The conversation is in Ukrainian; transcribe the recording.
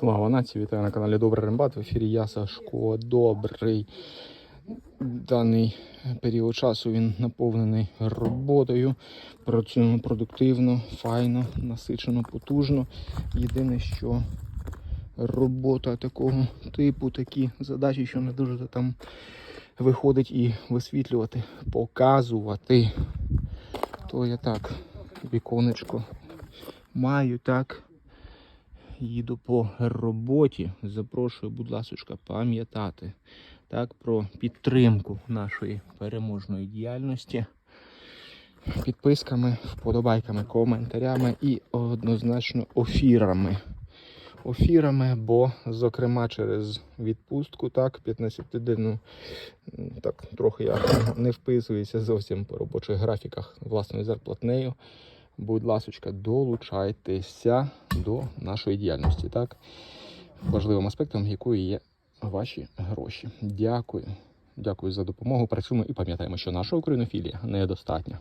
Слава нації, вітаю на каналі Добрий Рембат. В ефірі я Сашко Добрий. Даний період часу він наповнений роботою. Працюємо продуктивно, файно, насичено, потужно. Єдине, що робота такого типу, такі задачі, що не дуже там виходить і висвітлювати, показувати. То я так, віконечко маю так їду по роботі. Запрошую, будь ласка, пам'ятати так, про підтримку нашої переможної діяльності. Підписками, вподобайками, коментарями і однозначно офірами. Офірами, бо, зокрема, через відпустку, так, 15-денну, м, так, трохи я не вписуюся зовсім по робочих графіках власною зарплатнею будь ласочка, долучайтеся до нашої діяльності, так? Важливим аспектом якої є ваші гроші. Дякую. Дякую за допомогу. Працюємо і пам'ятаємо, що наша українофілія недостатня.